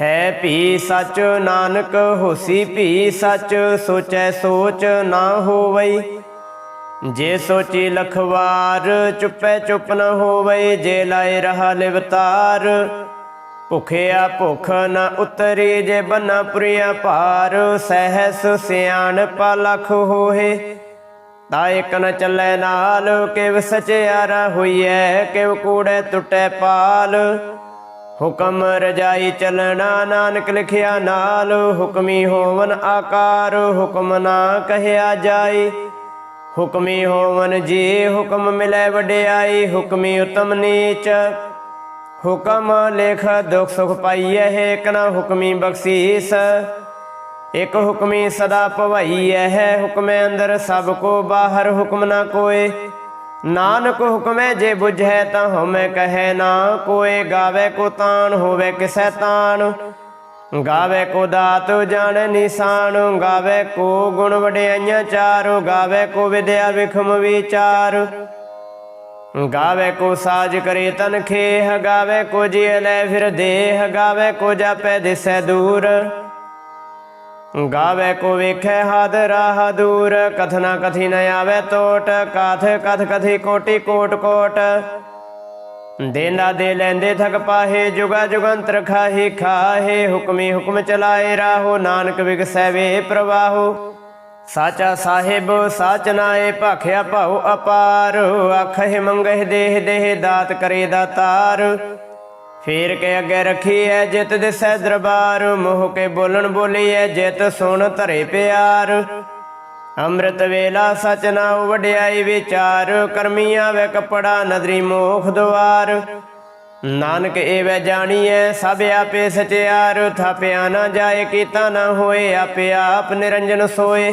ਹੈ ਭੀ ਸਚ ਨਾਨਕ, ਹੋਸੀ ਭੀ ਸਚ, ਸੋਚੈ ਸੋਚ ਨਾ ਹੋਵਈ। ਜੇ ਸੋਚੀ ਲਖਵਾਰ, ਚੁੱਪੈ ਚੁੱਪ ਨ ਹੋਵਈ, ਜੇ ਲਾਏ ਰਹਾ ਲਿਵਤਾਰ। ਭੁਖਿਆ ਭੁਖ ਨ ਉਤਰੀ, ਜੇ ਬੰਨਾ ਪੁਰੀਆ ਭਾਰ, ਸਹਿਸ ਸਿਆਣਪ ਲਖ ਹੋਏ ਤਾ ਇਕ ਨ ਚੱਲੈ ਨਾਲ, ਕਿਵ ਸਚਿਆਰਾ ਹੋਈਐ, ਕਿਵ ਕੂੜੈ ਟੁੱਟੈ ਪਾਲ। ਹੁਕਮ ਰਜਾਈ ਚਲਣਾ, ਨਾਨਕ ਲਿਖਿਆ ਨਾਲ, ਹੁਕਮੀ ਹੋਵਨ ਆਕਾਰ, ਹੁਕਮ ਨਾ ਕਹਿਆ ਜਾਈ। ਹੁਕਮੀ ਹੋਵਨ ਜੀ, ਹੁਕਮ ਮਿਲੇ ਵਡਿਆਈ, ਹੁਕਮੀ ਉਤਮ ਨੀਚ। ਹੁਕਮ ਲੇਖ, ਦੁਖ ਸੁਖ ਪਾਈਐ ਇਕ ਨਾ, ਹੁਕਮੀ ਬਖਸ਼ੀਸ। ਇਕ ਹੁਕਮੀ ਸਦਾ ਭਵਈਐ ਹੈ, ਹੁਕਮੇ ਅੰਦਰ ਸਭ ਕੋ ਬਾਹਰ, ਹੁਕਮ ਨਾ ਕੋਏ। ਨਾਨਕ ਹੁਕਮੈ ਜੇ ਬੁਝੈ ਤਾਂ ਹਉਮੈ ਕਹੈ ਨਾ, ਕੋਏ ਗਾਵੇ ਕੋ ਤਾਣ, ਹੋਵੇ ਕਿਸੈ ਤਾਣ। ਗਾਵੇ ਕੋ ਦਾਤ ਜਾਣ ਨਿਸ਼ਾਨ, ਗਾਵੇ ਕੋ ਗੁਣ ਵਡਿਆਈਆਂ ਚਾਰੋ, ਗਾਵੇ ਕੋ ਵਿਦਿਆ ਵਿਖਮ ਵਿਚਾਰ। ਗਾਵੇ ਕੋ ਸਾਜ ਕਰੇ ਤਨ ਖੇਹ, ਗਾਵੇ ਕੋ ਜੀ ਲੈ ਫਿਰ ਦੇਹ, ਗਾਵੇ ਕੋ ਜਾਪੈ ਦਿਸੈ ਦੂਰ। ਗਾਵੇ ਕੋ ਵੇਖੈ ਹਦ ਰਾਹ ਕਥਨਾ ਕਥੀ ਨ ਆਵੇ ਟੋਟ ਕਾਥ ਕਥ ਕਥੀ ਕੋਟੀ ਕੋਟ ਕੋਟ। ਦੇਨਾ ਦੇ ਲੈਂਦੇ ਥਕ ਪਾਹੇ, ਜੁਗਾ ਜੁਗੰਤਰ ਖਾਹੇ ਖਾਹੇ, ਹੁਕਮੀ ਹੁਕਮ ਚਲਾਏ ਰਾਹੋ, ਨਾਨਕ ਵਿਗਸੈ ਵੇ ਪ੍ਰਵਾਹੋ। ਸਾਚਾ ਸਾਹਿਬ, ਸਾਚ ਨਾਏ, ਭਾਖਿਆ ਭਾਉ ਅਪਾਰ। ਆਖੇ ਮੰਗਹਿ ਦੇਹ ਦੇਹ ਦਾਤ ਕਰੇ ਦਾਤਾਰ ਫੇਰ ਕੇ ਅੱਗੇ ਰੱਖੀ ਐ ਜਿਤ ਦਿਸੈ ਦਰਬਾਰ, ਮੋਹ ਕੇ ਬੋਲਣ ਬੋਲੀ ਐ ਜਿਤ ਸੁਣ ਧਰੇ ਪਿਆਰ। ਅੰਮ੍ਰਿਤ ਵੇਲਾ ਸਚ ਨਾ ਵਡਿਆਈ ਵਿਚਾਰ, ਕਰਮੀਆਂ ਆਵੇ ਕਪੜਾ ਨਦਰੀ ਮੋਖ ਦੁਆਰ। ਨਾਨਕ ਏਵੇਂ ਜਾਣੀਐ ਸਭ ਆਪੇ ਸਚਿਆਰ, ਥਾਪਿਆ ਨਾ ਜਾਏ ਕੀਤਾ ਨਾ ਹੋਏ, ਆਪੇ ਆਪ ਨਿਰੰਜਨ ਸੋਏ।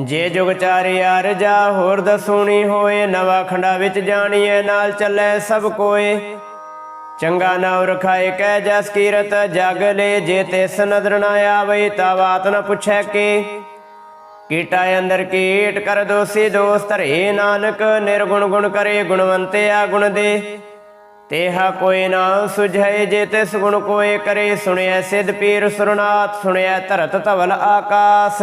ਜੇ ਜੁਗ ਚਾਰੇ ਅਰਜਾ ਹੋਰ ਦਸੂਣੀ ਹੋਏ, ਨਵਾ ਖੰਡਾ ਵਿੱਚ ਜਾਣੀਏ, ਨਾਲ ਚੱਲੇ ਸਭ ਕੋਏ। ਚੰਗਾ ਨਾਮ ਰਖਾਏ ਕਹਿ ਜਸ ਕੀਰਤ, ਜਗ ਲੈ ਜੇ ਤਿਸ ਨਦਰ ਨਾ ਆਵੇ, ਤਾ ਬਾਤ ਨ ਪੁੱਛੈ ਕੇ। ਕੀਟਾ ਅੰਦਰ ਕੀਟ ਕਰ ਦੋਸੀ ਦੋਸ ਧਰੇ ਨਾਨਕ, ਨਿਰਗੁਣ ਗੁਣ ਕਰੇ ਗੁਣਵੰਤਿਆ ਗੁਣ ਦੇ। ਤੇਹਾ ਕੋਈ ਨਾ ਸੁਝੈ ਜੇ ਤਿਸ ਗੁਣ ਕੋਏ ਕਰੇ ਸੁਣਿਆ ਸਿਧ ਪੀਰ ਸੁਰਨਾਥ ਸੁਣਿਆ ਧਰਤ ਧਵਲ ਆਕਾਸ।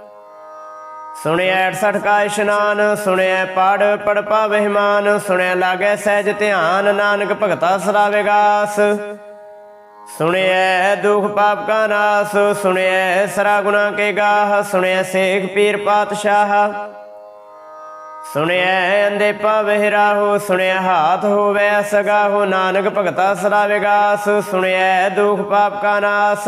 ਸੁਣਿਆ 68 ਕਾ ਇਸ਼ਨਾਨ ਸੁਣਿਆ ਪੜ ਪੜ ਪਾਵਹਿ ਮਾਨ ਸੁਣਿਆ ਲਾਗੈ ਸਹਿਜ ਧਿਆਨ, ਨਾਨਕ ਭਗਤਾ ਸਦਾ ਵਿਗਾਸ ਸੁਣਿਆ ਦੁਖ ਪਾਪ ਕਾ ਨਾਸ ਸੁਣਿਆ ਸਰਾ ਗੁਨਾ ਕੇ ਗਾਹ ਸੁਣਿਆ ਸੇਖ ਪੀਰ ਪਾਤਸ਼ਾਹ। ਸੁਣਿਆ ਅੰਦੇ ਪਾਵਹਿ ਰਾਹੋ ਸੁਣਿਆ ਹਾਥ ਹੋਵੇ ਸਗਾਹੋ, ਨਾਨਕ ਭਗਤਾ ਸਦਾ ਵਿਗਾਸ ਸੁਣਿਆ ਦੁਖ ਪਾਪ ਕਾ ਨਾਸ।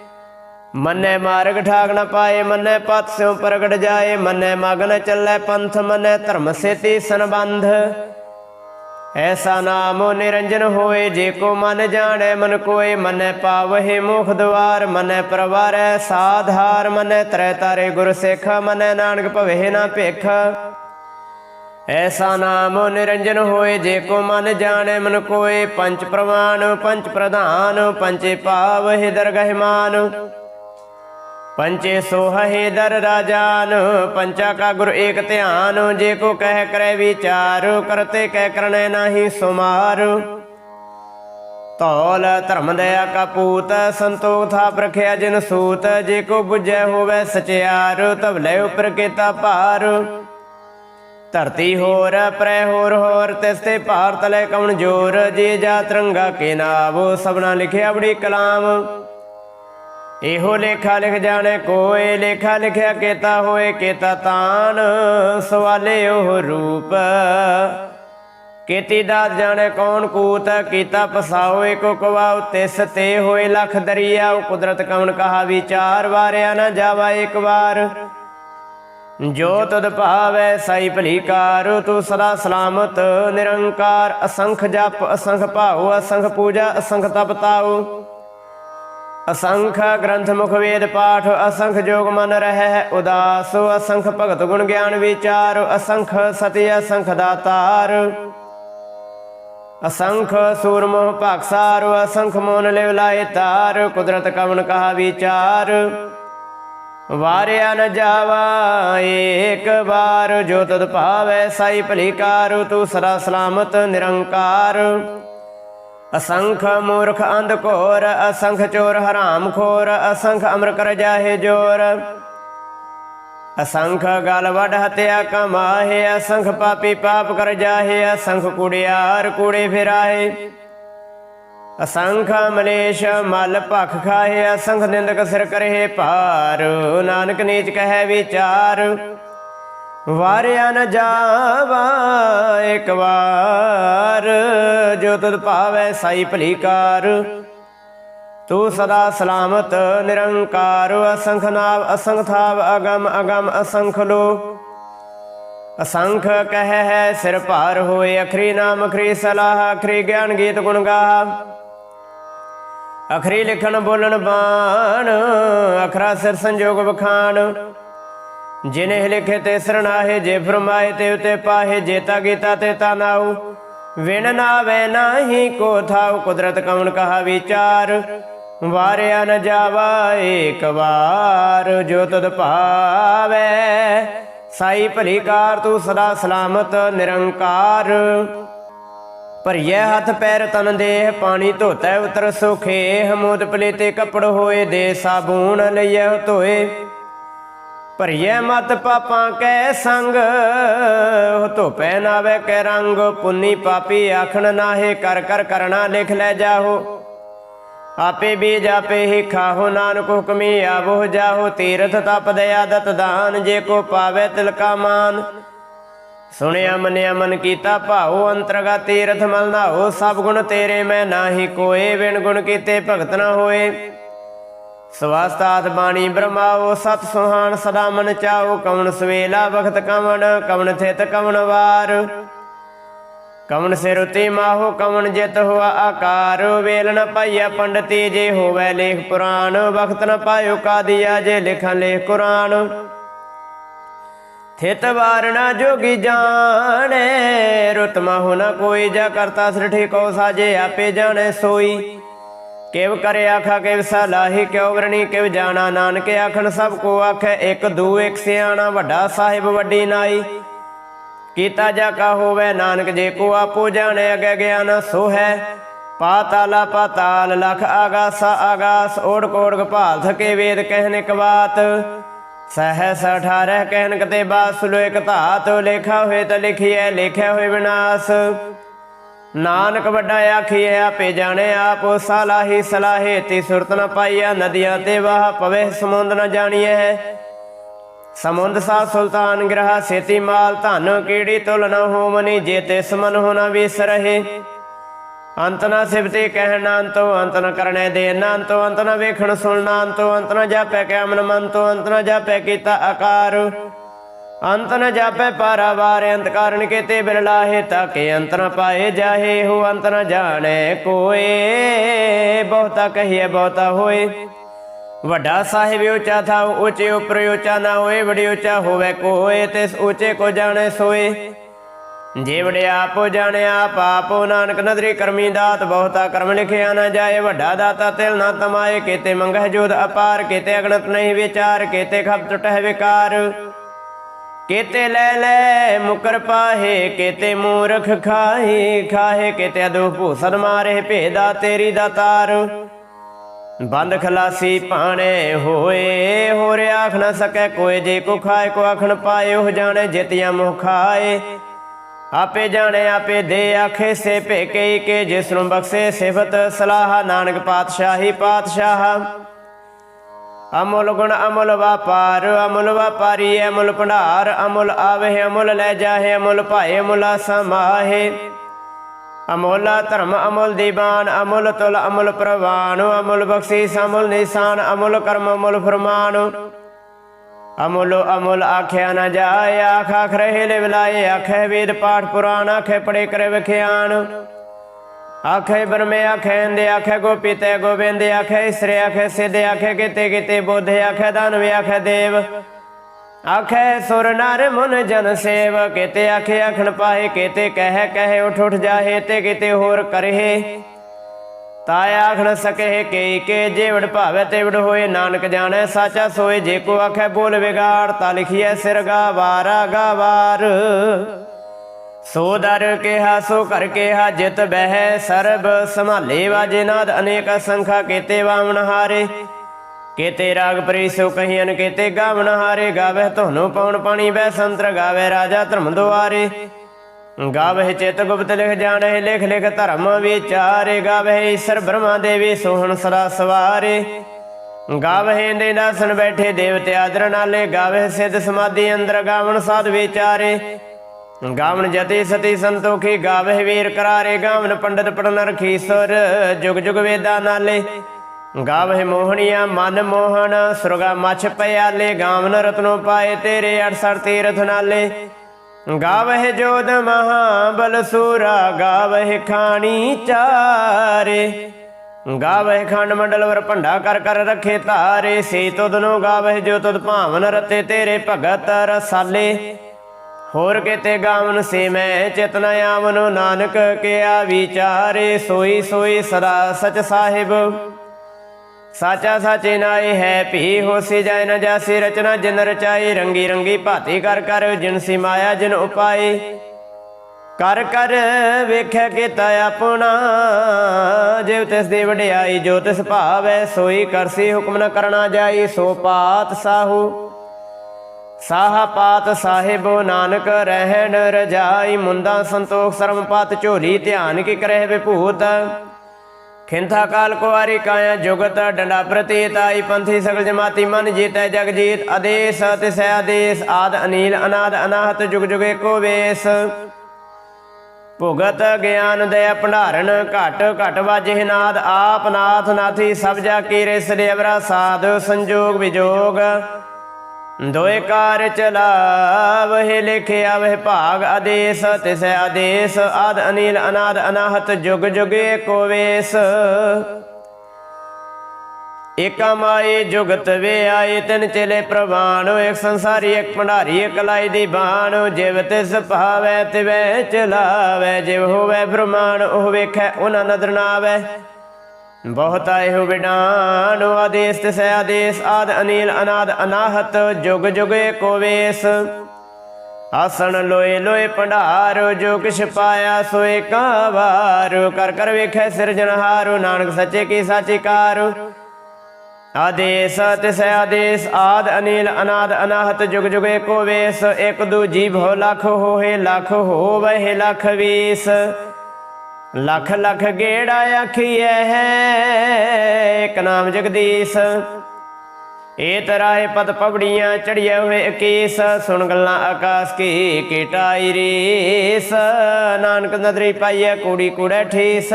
ਮੰਨੈ ਮਾਰਗ ਠਾਕ ਨ ਪਾਏ, ਮੰਨੈ ਪਤ ਸਿਉ ਪ੍ਰਗਟ ਜਾਏ, ਮੰਨੈ ਮਗਨ ਚੱਲੈ ਪੰਥ, ਮੰਨੈ ਧਰਮ ਸੇਤੀ ਸੰਬੰਧ। ਐਸਾ ਨਾਮੋ ਨਿਰੰਜਨ ਹੋਏ, ਜੇ ਕੋ ਮਨ ਜਾਣੈ ਮਨ ਕੋਏ, ਮੰਨੈ ਪਾਵਹਿ ਮੁਖ ਦਵਾਰ, ਮੰਨੈ ਪ੍ਰਵਾਰੈ ਸਾਧਾਰ, ਮਨੈ ਤ੍ਰੈ ਤਾਰੇ ਗੁਰ ਸਿੱਖ, ਮੰਨੈ ਨਾਨਕ ਭਵੇ ਨਾ ਭਿਖ। ਐਸਾ ਨਾਮ ਨਿਰੰਜਨ ਹੋਏ, ਜੇ ਕੋ ਮਨ ਜਾਣੈ ਮਨ ਕੋਏ, ਪੰਚ ਪ੍ਰਮਾਣ ਪੰਚ ਪ੍ਰਧਾਨ, ਪੰਚੇ ਪਾਵਹਿ ਦਰਗਹਿ ਮਾਨ ਪੰਚੇ ਸੋਹੇ ਦਰ ਰਾਜਾਨ, ਪੰਚਾ ਕਾ ਗੁਰ ਏਕ ਧਿਆਨ, ਜੇ ਕੋ ਕਹਿ ਕਰੈ ਵਿਚਾਰ, ਕਰਤੇ ਕਹਿ ਕਰਨੈ ਨਾਹੀ ਸੁਮਾਰ। ਤੌਲ ਧਰਮ ਦਇਆ ਕਾ ਪੂਤ, ਸੰਤੋਖ ਥਾ ਪ੍ਰਖਿਆ ਜਿਨ ਸੂਤ, ਜੇ ਕੋ 부ਜੈ ਹੋਵੇ ਸਚਿਆਰ ਤਵਲੇ ਉਪਰ ਕੀਤਾ ਭਾਰ। ਧਰਤੀ ਹੋਰ, ਪ੍ਰੈ ਹੋਰ ਹੋਰ, ਤਿਸ ਤੇ ਭਾਰਤ ਲੈ ਕਉਣ ਜੋਰ, ਜੇ ਜਾ ਤਿਰੰਗਾ ਕੇ ਨਾਵ, ਸਭਨਾ ਲਿਖਿਆ ਬੜੀ ਕਲਾਮ। ਇਹੋ ਲੇਖਾ ਲਿਖ ਜਾਣੇ ਕੋਏ, ਲੇਖਾ ਲਿਖਿਆ ਕੀਤਾ ਹੋਏ, ਕੀਤਾ ਤਾਨ, ਸਵਾਲੇ ਉਹ ਰੂਪ। ਕੀਤੀ ਦਾ ਜਾਣੇ ਕੌਣ ਕੂਤ, ਕੀਤਾ ਪਸਾਓ ਏਕੋ ਕਵਾਉ ਤਿਸ ਤੇ ਹੋਏ ਲਖ ਦਰਿਆ। ਕੁਦਰਤ ਕਵਣ ਕਹਾ ਵਿਚਾਰ, ਵਾਰਿਆ ਨਾ ਜਾਵਾ ਇੱਕ ਵਾਰ। ਜੋ ਤਦ ਭਾਵੈ ਸਾਈ ਭਲੀ ਕਾਰ, ਤੂੰ ਸਦਾ ਸਲਾਮਤ, ਨਿਰੰਕਾਰ, ਅਸੰਖ ਜਪ, ਅਸੰਖ ਭਾਉ, ਅਸੰਖ ਪੂਜਾ, ਅਸੰਖ ਤਪ ਤਾਉ। ਅਸੰਖ ਗ੍ਰੰਥ ਮੁਖ ਵੇਦ ਪਾਠ, ਅਸੰਖ ਜੋਗ ਮਨ ਰਹਿ, ਉਦਾਸ, ਅਸੰਖ ਭਗਤ ਗੁਣ ਗਿਆਨ ਵਿਚਾਰ, ਅਸੰਖ ਸਤਿ ਅਸੰਖ ਦਾਤਾਰ। ਅਸੰਖ ਸੂਰਮੋਹ ਭਾਗਸਾਰ ਅਸੰਖ ਮੋਨ ਲਿਵ ਲਾਏ ਤਾਰ, ਕੁਦਰਤ ਕਵਨ ਕਹਾ ਵਿਚਾਰ। ਵਾਰਿਆ ਨ ਜਾਵਾ, ਏਕ ਵਾਰ, ਜੋ ਤਦ ਭਾਵੈ ਸਾਈ ਭਲੀ ਕਾਰ, ਤੂੰ ਸਦਾ ਸਲਾਮਤ ਨਿਰੰਕਾਰ। ਅਸੰਖ ਮੂਰਖ ਅੰਧ ਘੋਰ, ਅਸੰਖ ਚੋਰ ਹਰਾਮ ਖੋਰ, ਅਸੰਖ ਅਮਰ ਕਰ ਜਾਹੇ ਜੋਰ। ਅਸੰਖ ਗਲ ਵਡ ਹਤਿਆ ਕਮਾਹੇ, ਅਸੰਖ ਪਾਪੀ ਪਾਪ ਕਰ ਜਾਹੇ, ਅਸੰਖ ਕੁੜਿਆਰ ਕੂੜੇ ਫਿਰਾਏ ਅਸੰਖ ਮਲੇਸ਼ ਮਲ ਭਖ ਖਾਏ ਅਸੰਖ ਨਿੰਦਕ ਸਿਰ ਕਰਹਿ ਭਾਰ, ਨਾਨਕ ਨੀਚ ਕਹੈ ਵਿਚਾਰ। ਵਾਰਿਆ ਨ ਜਾਵਾ, ਇੱਕ ਵਾਰ ਜੋ ਤਦ ਭਾਵੈ ਸਾਈ ਭਲੀ ਤੂੰ ਸਦਾ ਸਲਾਮਤ, ਨਿਰੰਕਾਰ, ਅਸੰਖ ਨਾਮ ਅਸੰਖ ਥਾਵ, ਅਗਮ ਅਗਮ, ਅਸੰਖ ਲੋ। ਅਸੰਖ ਕਹਿ ਹੈ, ਸਿਰ ਭਾਰ ਹੋਏ, ਅਖਰੀ ਨਾਮ, ਅਖਰੀ ਸਲਾਹ, ਅਖਰੀ ਗਿਆਨ ਗੀਤ ਗੁਣ ਗਾ ਅਖਰੀ ਲਿਖਣ ਬੋਲਣ ਬਾਣ, ਅਖਰਾ ਸਿਰ ਸੰਜੋਗ ਬਖਾਨ ਜਿਨੇ ਲਿਖੇ ਤੇ ਸਰਣਾਹੇ ਜੇ ਫਰਮਾਏ ਤੇ ਉਤੇ ਪਾਹੇ ਜੇਤਾ ਗੀਤਾ ਤੇ ਤਾਨਾਉ ਵਿਣ ਨਾਵੇ ਨਾਹੀ ਕੋ ਥਾਉ, ਕੁਦਰਤ ਕਉਣ ਕਹਾ ਵਿਚਾਰ। ਵਾਰਿਆ ਨ ਜਾਵਾ ਏਕ ਵਾਰ, ਜੋ ਤਦ ਭਾਵੈ। ਸਾਈ ਭਲੀ ਕਾਰ ਤੂੰ ਸਦਾ ਸਲਾਮਤ, ਨਿਰੰਕਾਰ। ਭਰੀਏ ਹੱਥ ਪੈਰ ਤਨ ਦੇਹ, ਪਾਣੀ ਧੋਤੈ ਉਤਰ ਸੁਖੇ ਹਮੋਦ ਪਲੇਤੇ ਕੱਪੜ ਹੋਏ ਦੇ, ਸਾਬੂਨ ਲਈਏ ਧੋਏ। ਭਰੀਏ ਮਤ ਪਾਪਾਂ ਕੈ ਸੰਗ ਧੋਪੈ ਨਾਵੇ ਕੈ ਰੰਗ, ਪੁੰਨੀ ਪਾਪੀ ਆਖਣ ਨਾਹੇ ਕਰ ਕਰ ਕਰਣਾ ਲਿਖ ਲੈ ਜਾਹੋ। ਆਪੇ ਬੀਜ ਆਪੇ ਹੀ ਖਾਹੋ, ਨਾਨਕ ਹੁਕਮੀ ਆਵੋ ਜਾਹੋ, ਤੀਰਥ ਤਪ ਦਇਆ ਦਇਆਦਤ ਦਾਨ, ਜੇ ਕੋ ਪਾਵੇ ਤਿਲਕਾ ਮਾਨ। ਸੁਣਿਆ ਮਨਿਆ ਮਨ ਕੀਤਾ ਭਾਉ ਅੰਤਰਗਾ ਤੀਰਥ ਮਲ ਨਾਹੋ, ਸਭ ਗੁਣ ਤੇਰੇ ਮੈਂ ਨਾਹੀ ਕੋਏ ਵਿਣ ਗੁਣ ਕੀਤੇ ਭਗਤ ਨਾ ਹੋਏ। ਸਵਾਸਤਾਤ ਬਾਣੀ ਬ੍ਰਹਮਾਓ ਸਤ ਸੁਹਾਨ ਸਦਾ ਮਨ ਚਾਓ ਕਵਣ ਸਵੇਲਾ ਵਖਤ ਕਵਣ ਕਵਣ ਥਿਤ ਕਵਣ ਵਾਰ। ਕਵਣ ਸਿਰ ਉਤੇ ਮਾਹੋ, ਕਵਣ ਜਿਤ ਹੋਆ ਆਕਾਰ। ਵੇਲ ਨ ਪਾਈਆ ਪੰਡਤੀ, ਜੇ ਹੋਵੇ ਲੇਖ ਪੁਰਾਣ। ਵਖਤ ਨ ਪਾਇਓ ਕਾਦੀਆ, ਜੇ ਲਿਖਾਂ ਲੇਖ ਕੁਰਾਨ। ਥਿਤ ਵਾਰਣਾ ਜੋਗੀ ਜਾਣੇ, ਰੁਤ ਮਾਹੁ ਨ ਕੋਈ, ਜਾ ਕਰਤਾ ਸ੍ਰਿਠੀ ਕੋ ਸਾਜੇ ਆਪੇ ਜਾਣੇ ਸੋਈ। ਕਿਵ ਕਰੇ ਆਖਾ ਕਿਵ ਸਲਾਹੀ, ਕਿਉ ਵਰਣੀ ਕਿਵ ਜਾਣਾ? ਨਾਨਕ ਆਖਣ, ਸਭ ਕੋ ਆਖੈ, ਇੱਕ ਦੂ, ਇੱਕ ਸਿਆਣਾ, ਵੱਡਾ ਸਾਹਿਬ, ਵੱਡੀ ਨਾਈ। ਕੀਤਾ ਜਾ ਕਾ ਹੋਵੇ, ਨਾਨਕ ਜੇ ਕੋ ਆਪੋ ਜਾਣੇ, ਅਗੇ ਗਿਆਨ ਸੋ ਹੈ ਪਾਤਾਲਾ ਪਾਤਾਲ ਲਖ ਆਗਾਸਾ, ਆਗਾਸ ਓੜ ਕੋੜ ਗਪਾਲ ਥਕੇ ਵੇਦ, ਕਹਿਨ ਇਕ ਬਾਤ। ਸਹਸ 18 ਕਹਿਨ ਕਤੇ ਬਾਸ ਸੁਲੋ ਇਕ ਧਾਤ, ਲੇਖਾ ਹੋਏ ਤਾਂ ਲਿਖੀਐ, ਲਿਖਿਆ ਹੋਏ ਵਿਨਾਸ਼। ਨਾਨਕ ਵੱਡਾ ਆਖੀਏ ਆਪੇ ਜਾਣੇ ਆਪ, ਸਲਾਹੀ ਸਲਾਹੇ ਤੀ ਸੁਰਤ ਨ ਪਾਈਆ ਨਦੀਆਂ ਤੇ ਵਾਹ ਪਵੇ, ਸਮੁੰਦ ਨ ਜਾਣੀਐ। ਸਮੁੰਦ ਸਾ ਸੁਲਤਾਨ ਗ੍ਰਹ, ਸੇਤੀ ਮਾਲ ਧਨ ਕੀੜੀ ਤੁਲ ਨ ਹੋਵਨੀ, ਜੇ ਤੇ ਸਮਨ ਹੋਣਾ ਵਿਸਰਹਿ ਅੰਤ ਨ ਸਿਵਤੇ ਕਹਿਣਾ ਅੰਤੋ, ਅੰਤ ਨ ਕਰਨੇ ਦੇ ਅੰਤੋ, ਅੰਤ ਨ ਵੇਖਣ ਸੁਣਨਾ, ਅੰਤੋ, ਅੰਤ ਨ ਜਾਪੈ ਕੈਮਨ ਮੰਤੋ, ਅੰਤ ਨ ਜਾਪੈ ਕੀਤਾ ਆਕਾਰ। ਅੰਤ ਨ ਜਾਪੈ ਪਾਰਾਵਾਰ, ਅੰਤ ਕਾਰਨ ਕੇਤੇ ਬਿਰਲਾਹੇ ਤਾਕੇ ਅੰਤ ਨ ਪਾਏ ਜਾਹੇ ਹੋ ਅੰਤ ਨ ਜਾਣੈ ਕੋਏ। ਬਹੁਤਾ ਕਹੀਏ ਬਹੁਤਾ ਹੋਏ। ਵੱਡਾ ਸਾਹਿਬ ਉੱਚਾ ਥਾ ਉੱਚੇ ਉਪਰ ਉੱਚਾ ਨਾ ਹੋਏ ਵੜੀ ਉੱਚਾ ਹੋਵੇ ਕੋਏ ਤਿਸ ਉੱਚੇ ਕੋ ਜਾਣੈ ਸੋਏ। ਜੇ ਵੜਿਆ ਆਪੋ ਜਾਣਿਆ ਆਪ ਆਪੋ ਨਾਨਕ ਨਦਰੀ ਕਰਮੀ ਦਾਤ, ਬਹੁਤਾ ਕਰਮ ਲਿਖਿਆ ਨਾ ਜਾਏ, ਵੱਡਾ ਦਾਤਾ ਤਿਲ ਨਾ ਤਮਾਏ, ਕੀਤੇ ਮੰਗਹਿ ਜੋਦ ਅਪਾਰ, ਕੀਤੇ ਅਗਣਤ ਨਹੀਂ ਵਿਚਾਰ, ਕੀਤੇ ਖਬ ਟਟਹਿ ਵਿਕਾਰ। ਕੀਤੇ ਲੈ ਲੈ ਮੁਕਰ ਪਾਹੇ, ਕੀਤੇ ਮੂਰਖ ਖਾਹੇ ਖਾਹੇ, ਕੀਤੇ ਅਦੋ ਭੂਸਨ ਮਾਰੇ ਭੇਦਾ ਤੇਰੀ ਦਾਤਾਰ ਬੰਦ ਖਲਾਸੀ ਪਾਣੇ ਹੋਏ, ਹੋਰ ਆਖ ਨਾ ਸਕੈ ਕੋਏ, ਜੇ ਕੋ ਖਾਏ, ਕੋ ਆਖਣ ਪਾਏ, ਉਹ ਜਾਣੇ ਜਿਤਿਆ ਮੁਖ ਖਾਏ। ਆਪੇ ਜਾਣੇ, ਆਪੇ ਦੇ ਆਖੇ, ਸੇ ਭੇਕੇ ਕੇ ਜਿਸ ਨੂੰ ਬਖਸ਼ੇ ਸਿਫਤ ਸਲਾਹ। ਨਾਨਕ ਪਾਤਸ਼ਾਹੀ ਪਾਤਸ਼ਾਹ। ਅਮੁਲ ਗੁਣ ਅਮੁਲ ਵਪਾਰ, ਅਮੁਲ ਵਪਾਰੀ ਅਮੁੱਲ ਭੰਡਾਰ, ਅਮੁਲ ਆਵੇ ਅਮੁੱਲ ਲੈ ਜਾਹੇ, ਅਮੁਲ ਭਾਏ ਅਮੁੱਲਾ ਸਮਾਹੇ। ਅਮੁੱਲਾ ਧਰਮ ਅਮੁੱਲ ਦੀਵਾਨ ਅਮੁੱਲ ਤੁਲ ਅਮੁੱਲ ਪ੍ਰਵਾਨ ਅਮੁੱਲ ਬਖਸ਼ੀਸ ਅਮੁੱਲ ਨਿਸ਼ਾਨ, ਅਮੁੱਲ ਕਰਮ ਅਮੁੱਲ ਫਰਮਾਨ। ਅਮੁੱਲ ਅਮੁੱਲ ਆਖਿਆ ਨਾ ਜਾਏ, ਆਖ ਆਖ ਰਹੇ ਲੈ ਆਖੇ ਵੇਦ ਪਾਠ ਪੁਰਾਣ, ਆਖੇ ਪੜੇ ਕਰੇ ਵਿਖਿਆਨ ਆਖੇ ਬਰਮੇ ਆਖੇ ਇੰਦੇ ਆਖੇ ਗੋਪੀ ਗੋਬਿੰਦ, ਆਖੇ ਇਸਰੇ, ਆਖੇ ਸਿੱਧ, ਆਖੇ ਕਿਤੇ ਕਿਤੇ ਬੁੱਧ, ਆਖੇ ਦਾਨਵ, ਆਖੇ ਦੇਵ। ਆਖੇ ਸੁਰ ਨਰ ਮਨ ਜਨ ਸੇਵ, ਕਿਤੇ ਆਖੇ ਆਖਣ ਪਾਏ ਕਿਤੇ ਕਹਿ ਕਹਿ ਉਠ ਉਠ ਜਾਹੇ, ਤੇ ਕਿਤੇ ਹੋਰ ਕਰੇ। ਤਾ ਆਖਣ ਨ ਸਕੇ ਕੇ ਕੇ ਜੇਵੜ ਭਾਵੇ ਤੇਵੜ ਹੋਏ, ਨਾਨਕ ਜਾਣੈ ਸਾਚਾ ਸੋਏ, ਜੇ ਕੋ ਆਖੇ ਬੋਲ ਵਿਗਾੜ, ਤਾ ਲਿਖੀਐ ਸਿਰ ਗਾਵਾਰਾ, ਗਾਵਾਰ। ਸੋ ਦਰ ਕਿਹਾ, ਸੋ ਕਰ ਕਿਹਾ, ਜਿਤ ਬਹਿ, ਸਰਬ ਸੰਭਾਲੇ ਵਾਜੇ ਨਾਦ, ਅਨੇਕ ਸੰਖਾ ਕੀਤੇ ਵਾਵਣ ਹਾਰੇ। ਕੀਤੇ ਰਾਗ ਪਰੀ ਸੋ ਕਹੀਨ ਕੀਤੇ ਗਾਵਣ ਹਾਰੇ। ਗਾਵੇ ਧੋਨੂ ਪਉਣ ਪਾਣੀ ਬੈ ਸੰਤਰ ਗਾਵੇ ਰਾਜਾ ਧਰਮ ਦੁਆਰੇ। ਗਾਵੇ ਚਿਤ ਗੁਪਤ ਲਿਖ ਜਾਣੇ ਲਿਖ ਲਿਖ ਧਰਮ ਵਿਚਾਰੇ। ਗਾਵੇ ਈਸ਼ਰ ਬ੍ਰਹਮਾ ਦੇਵੀ ਸੋਹਣ ਸਦਾ ਸਵਾਰੇ। ਗਾਵੇ ਦੇ ਨਾਸਨ ਬੈਠੇ ਦੇਵਤੇ ਆਦਰ ਨਾਲੇ। ਗਾਵੇ ਸਿੱਧ ਸਮਾਧੀ ਅੰਦਰ ਗਾਵਣ ਸਾਧ ਵਿਚਾਰੇ। ਗਾਵਨ ਜਤੀ ਸਤੀ ਸੰਤੋਖੀ ਗਾਵੇ ਵੀਰ ਕਰਾਰੇ ਗਾਵਣ ਪੰਡਤ ਪੜਨ ਰਖੀ ਸੁਰ, ਜੁਗ ਜੁਗ ਵੇਦਾ ਨਾਲੇ। ਗਾਵੇ ਮੋਹਣੀਆਂ, ਮਨ ਮੋਹਣ, ਸੁਰਗਾ ਮਛ ਪਿਆਲੇ, ਗਾਵਨ ਰਤਨੋ ਪਾਏ ਤੇਰੇ 68 ਤੀਰਥ ਨਾਲੇ। ਗਾਵਹਿ ਜੋਦ ਮਹਾਬਲ ਸੂਰਾ, ਗਾਵਹਿ ਖਾਣੀ ਚਾਰੇ। ਗਾਵਹਿ ਖੰਡ ਮੰਡਲ ਵਰ ਭੰਡਾ ਕਰ ਕਰ ਰੱਖੇ ਧਾਰੇ। ਸੇ ਨੂੰ ਗਾਵਹਿ ਜੋ ਤੁਧ ਭਾਵਨ ਰਤੇ ਤੇਰੇ ਭਗਤ ਰਸਾਲੇ। ਹੋਰ ਕਿਤੇ ਗਾਵਨ ਸੇ ਮੈਂ ਚਿਤਨ ਆਵਨੋ, ਨਾਨਕ ਕਿਆ ਵਿਚਾਰੇ, ਸੋਈ ਸੋਈ ਸਦਾ ਸਚ ਸਾਹਿਬ। ਸਾਚਾ ਸਾਚੇ ਨਾਏ ਹੈ ਭੀ ਹੋਸੀ ਜਾਇ ਨ ਜਾਸੀ ਰਚਨਾ, ਜਿਨ ਰਚਾਈ ਰੰਗੀ ਰੰਗੀ ਭਾਤੀ ਕਰ ਕਰ, ਜਿਨ ਸੀ ਮਾਇਆ ਜਿਨ ਉਪਾਈ। ਕਰ ਕਰ ਵੇਖਿਆ ਕੀਤਾ ਆਪਣਾ ਜਿਵ ਤਿਸ ਦੀ ਵਡਿਆਈ, ਜੋ ਤਿਸ ਭਾਵੈ, ਸੋਈ ਕਰਸੀ ਹੁਕਮ ਨ ਕਰਨਾ ਜਾਈ, ਸੋ ਪਾਤ ਸਾਹੂ। ਸਾਹ ਪਾਤ ਸਾਹਿਬੋ ਨਾਨਕ ਰਹਿਣ ਰਜਾਈ ਮੁੰਦਾ ਸੰਤੋਖ ਸਰਮ ਝੋਲੀ ਧਿਆਨ ਕੀ ਕਰਹਿ ਵਿਭੂਤ। ਖਿੰਥਾ ਕਾਲ ਕੁਵਾਰੀ ਕਾਇਆ ਜੁਗਤ ਡੰਡਾ ਪ੍ਰਤੀਤ ਆਈ ਪੰਥੀ ਸਗਲ ਜਮਾਤੀ ਮਨ ਜੀਤੈ ਜਗ ਜੀਤ ਆਦੇਸ ਤਿਸੈ ਆਦੇਸ ਆਦ ਅਨੀਲ ਅਨਾਦ ਅਨਾਹਤ ਜੁਗ ਜੁਗ ਏਕੋ ਵੇਸ। ਭੁਗਤ ਗਿਆਨ ਦੇ ਭੰਡਾਰਨ ਘਟ ਘਟ ਵਾਜੇ ਨਾਦ ਆਪ ਨਾਥ ਨਾਥੀ ਸਭ ਜਾ ਕੀਰੇ ਸਦੇਵਰਾ ਸਾਧ ਸੰਜੋਗ ਵਿਜੋਗ। ਦੋਏ ਕਾਰ ਚਲਾਵਹਿ ਲਿਖਿਆ ਵਹਿ ਭਾਗ ਆਦੇਸ, ਤਿਸੈ ਆਦੇਸ, ਆਦ ਅਨੀਲ, ਅਨਾਦ ਅਨਾਹਤ, ਜੁਗ ਜੁਗ ਏਕੋ ਵੇਸ ਏਕਾ ਮਾਏ ਜੁਗਤ ਵੇ ਆਏ ਤਿਨ ਚਲੇ ਪ੍ਰਵਾਨ ਇੱਕ ਸੰਸਾਰੀ, ਇੱਕ ਭੰਡਾਰੀ, ਇੱਕ ਲਾਈ ਦੀ ਬਾਣ ਜਿਵ ਤਿਸ ਭਾਵੈ, ਤਿਵੈ ਚਲਾਵੈ, ਜਿਵ ਹੋਵੈ ਬ੍ਰਹਮਾਨ ਉਹ ਵੇਖੈ, ਉਹਨਾਂ ਨਦਰ ਨਾ ਬਹੁਤ ਆਏ ਇਹੋ ਵਿਡਾਨ, ਆਦੇਸ ਤਿਸੈ ਆਦੇਸ ਆਦ ਅਨੀਲ, ਅਨਾਦ, ਅਨਾਹਤ, ਜੁਗ ਜੁਗ ਏਕੋ ਵੇਸ। ਆਸਣ ਲੋਏ ਲੋਏ ਭੰਡਾਰ ਜੋ ਕਿਛ ਪਾਇਆ ਸੋਏ ਕਾ ਕਰ ਕਰ ਵੇਖੈ ਸਿਰਜਣਹਾਰ ਨਾਨਕ ਸੱਚੇ ਕੀ ਸਾਚੀ ਕਾਰ। ਆਦੇਸ ਤਿਸੈ ਆਦੇਸ ਆਦ ਅਨੀਲ, ਅਨਾਦ, ਅਨਾਹਤ, ਜੁਗ ਜੁਗੇ ਏਕੋ ਵੇਸ। ਇਕ ਦੂਜੀ ਭੋ ਲਖ ਹੋਏ, ਲਖ ਹੋਵਹਿ, ਲਖ ਵੀਸ। ਲੱਖ ਲੱਖ ਗੇੜਾ ਆਖੀਐ ਹੈ। ਇੱਕ ਨਾਮ ਜਗਦੀਸ਼। ਏ ਤਰਾਏ ਪਦ ਪਵੜੀਆਂ ਚੜੀਏ ਹੋਏ ਅਕੀਸ। ਸੁਣ ਗੱਲਾਂ ਆਕਾਸ਼ ਕੀ ਕੀਟਾਈ ਰੀਸ। ਨਾਨਕ ਨਦਰੀ ਪਾਈਐ ਕੁੜੀ ਕੂੜੇ ਠੀਸ।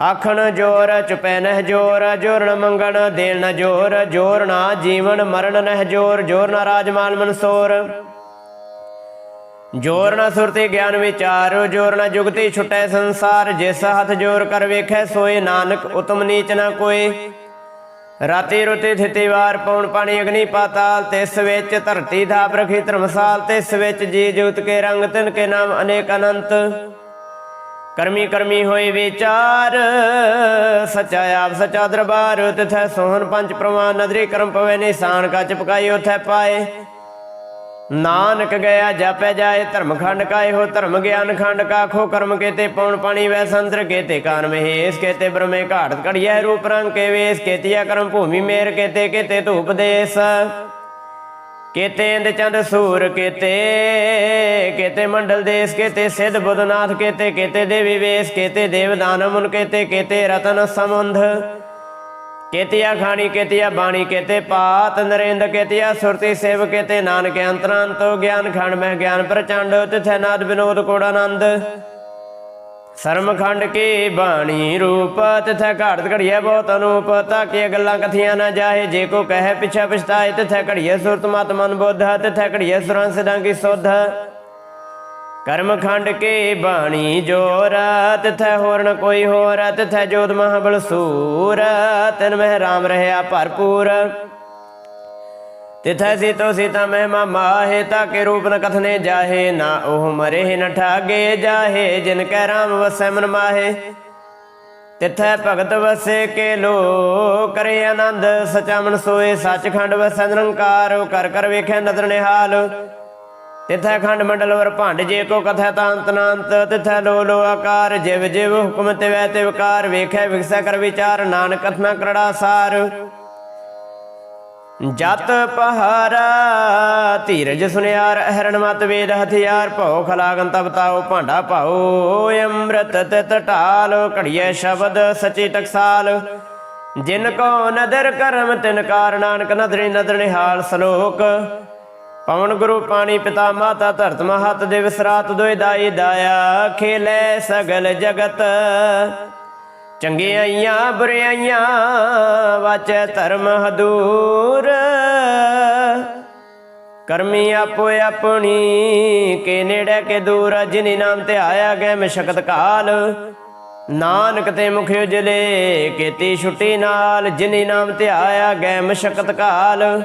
ਆਖਣ ਜੋਰ, ਚੁਪੈ ਨਹਿ ਜੋਰ ਜੋਰਨ ਮੰਗਣ, ਦੇਣ ਜੋਰ ਜੋਰ ਨਾ ਜੀਵਨ ਮਰਨ ਨਹਿ ਜੋਰ ਜੋਰ ਨਾ ਰਾਜਮਾਲ ਮਨਸੋਰ। ਜੋਰ ਨਾ ਸੁਰਤੀ ਗਿਆਨ ਵਿਚਾਰ, ਜੋਰ ਨਾ ਜੁਗਤੀ ਛੁਟੈ ਸੰਸਾਰ, ਜਿਸ ਹੱਥ ਜੋਰ ਕਰ ਵੇਖੈ, ਸੋਏ ਨਾਨਕ, ਉਤਮ ਨੀਚ ਨਾ ਕੋਏ। ਰਾਤੀ ਰੁਤੀ ਥਿਤੀ ਵਾਰ ਪੌਣ ਪਾਣੀ ਅਗਨੀ ਪਾਤਾਲ, ਤਿਸ ਵਿੱਚ ਧਰਤੀ ਥਾਪ ਰਖੀ ਧਰਮਸਾਲ, ਤਿਸ ਵਿੱਚ ਜੀ ਜੂਤ ਕੇ ਰੰਗ, ਤਿਨ ਕੇ ਨਾਮ ਅਨੇਕ ਅਨੰਤ। ਕਰਮੀ ਕਰਮੀ ਹੋਏ ਵਿਚਾਰ, ਸਚਾ ਆਪ ਸਚਾ ਦਰਬਾਰ, ਤਿਥੈ ਸੋਹਣ ਪੰਜ ਪ੍ਰਮਾਨ ਨਦਰੀ ਕਰਮ ਪਵੇ ਨਿਸ਼ਾਨ, ਕਾ ਚਪਕਾਈ ਉਥੈ ਪਾਏ। ਨਾਨਕ ਗਿਆ ਜਾਪੈ ਜਾਏ, ਧਰਮ ਖੰਡ ਕਾਏ ਹੋ, ਧਰਮ ਗਿਆਨ ਖੰਡ ਕਾ ਖੋ ਕਰਮ ਕੇਤੇ ਪੌਣ ਪਾਣੀ ਵੈ ਸੰਤਰ ਕੇਤੇ ਕਾਨ ਮਹੇਸ਼, ਕੇਤੇ ਬ੍ਰਹਮੇ ਘਾਟ ਘੜੀਐ ਰੂਪ ਰੰਗ ਕੇ ਵੇਸ ਕੇਤੀਆ ਕਰਮ ਭੂਮੀ ਮੇਰ, ਕੇਤੇ ਕੇਤੇ ਧੂਪ ਦੇਸ। ਕੇਤੇ ਇੰਦ ਚੰਦ ਸੂਰ, ਕੇਤੇ ਕੇਤੇ ਮੰਡਲ ਦੇਸ, ਕੇਤੇ ਸਿੱਧ ਬੁੱਧਨਾਥ, ਕੇਤੇ ਕੇਤੇ ਦੇਵੀ ਵੇਸ, ਕੇਤੇ ਦੇਵ ਦਾਨਵ ਮੁਨ, ਕੇਤੇ ਕੇਤੇ ਰਤਨ ਸਮੁੰਧ ਕੇਤਿਆ ਖਾਣੀ, ਕੇਤਿਆ ਬਾਣੀ, ਕੇਤੇ ਪਾਤ ਨਰੇਂਦ, ਕੇਤਿਆ ਸੁਰਤੀ ਸੇਵ, ਕੇਤੇ ਨਾਨਕ ਅੰਤਰਾਂਤੋ, ਗਿਆਨ ਖੰਡ ਮਹਿ ਗਿਆਨ ਪ੍ਰਚੰਡ, ਤਿਥੈ ਨਾਦ ਵਿਨੋਦ ਕੋੜ ਆਨੰਦ। ਸਰਮ ਕੀ ਬਾਣੀ ਰੂਪ, ਤਿਥੈ ਘਾੜਤ ਘੜੀਐ ਬਹੁਤ ਅਨੂਪ ਤਾਕੇ ਗੱਲਾਂ ਕਥੀਆਂ ਨਾ ਜਾਏ, ਜੇ ਕੋ ਕਹੇ ਪਿਛੈ ਪਛਤਾਏ, ਤਿਥੈ ਘੜੀਐ ਸੁਰਤ ਮਤ ਮਨ ਬੁੱਧ, ਤਿਥੈ ਘੜੀਐ ਸੁਰਾਂ ਸਿਦਾਂ ਕੀ ਸੁਧ। ਕਰਮ ਖੰਡ ਕੇ ਬਾਣੀ ਜੋ ਤਿਥੈ ਹੋਰ ਨ ਕੋਈ ਹੋਰ ਤਿਥੈ ਜੋਤ ਮਹਾਬਲ ਸੂਰ ਤਨ ਮਹਿ ਰਾਮ ਰਹਿਆ ਭਰਪੂਰ। ਤਿਥੈ ਸੀਤੋ ਸੀਤਾ ਮਹਿਮਾ ਮਾਹੇ, ਤਾਕੇ ਰੂਪ ਨ ਕਥਨੇ ਜਾਹੇ, ਨਾ ਉਹ ਮਰੇ ਨ ਠਾਗੇ ਜਾਹੇ, ਜਿਨ ਕੈ ਰਾਮ ਵਸੈ ਮਨ ਮਾਹੇ। ਤਿਥੈ ਭਗਤ ਵਸੇ ਕੇ ਲੋ ਕਰੇ ਆਨੰਦ, ਸਚਾ ਮਨ ਸੋਏ, ਸੱਚਖੰਡ ਵਸੈ ਨਿਰੰਕਾਰ ਕਰ ਕਰ ਵੇਖੈ ਨਦਰ ਨਿਹਾਲ। ਤਿਥੈ ਖੰਡ ਮੰਡਲ ਵਰ ਭੰਡ, ਜੇ ਕੋ ਕਥੈ ਤਾਂ ਅੰਤ ਤਿਥੈ ਲੋ ਲੋ ਆਕਾਰ, ਜਿਵ ਜਿਵ ਹੁਕਮ ਤਿਵੈ ਤੇ ਵਿਕਾਰ ਵੇਖੈ ਵਿਗਸੈ ਕਰ ਵਿਚਾਰ, ਨਾਨਕ ਕਥਨਾ ਕਰੜਾ ਸਾਰ। ਜਤ ਪਹਾਰਾ, ਧੀਰਜ ਸੁਨਿਆਰ, ਅਹਰਣ ਮਤ ਵੇਦ ਹਥਿਆਰ, ਭਉ ਖਲਾਗਨ ਤਬ ਭਾਂਡਾ ਭਾਉ, ਅੰਮ੍ਰਿਤ ਤਿਤ ਢਾਲ ਘੜੀਏ ਸ਼ਬਦ ਸਚੀ ਟਕਸਾਲ। ਜਿਨ ਕੋ ਨਦਰ ਕਰਮ ਤਿਨ ਕਾਰ, ਨਾਨਕ ਨਦਰੀ ਨਦਰ ਨਿਹਾਲ ਸਲੋਕ। ਪਵਨ ਗੁਰੂ ਪਾਣੀ ਪਿਤਾ ਮਾਤਾ ਧਰਤ ਮਹਤ ਦੇ ਵਿਸਰਾਤ ਦੋਇ ਦਾਈ ਦਾਇਆ, ਖੇਲੇ ਸਗਲ ਜਗਤ। ਚੰਗਿਆਈਆਂ ਬੁਰਿਆਈਆਂ ਵਾਚੈ ਧਰਮ ਹਦੂਰ। ਕਰਮੀ ਆਪੋ ਆਪਣੀ, ਕੇ ਨੇੜੇ ਕੇ ਦੂਰ, ਜਿਨੀ ਨਾਮ ਤੇ ਆਇਆ ਗਏ ਮਸ਼ਕਤ ਕਾਲ। ਨਾਨਕ ਤੇ ਮੁਖ ਉਜਲੇ, ਕੀਤੀ ਛੁੱਟੀ ਨਾਲ, ਜਿਨੀ ਨਾਮ ਤੇ ਆਇਆ ਗਏ ਮਸ਼ਕਤ ਕਾਲ।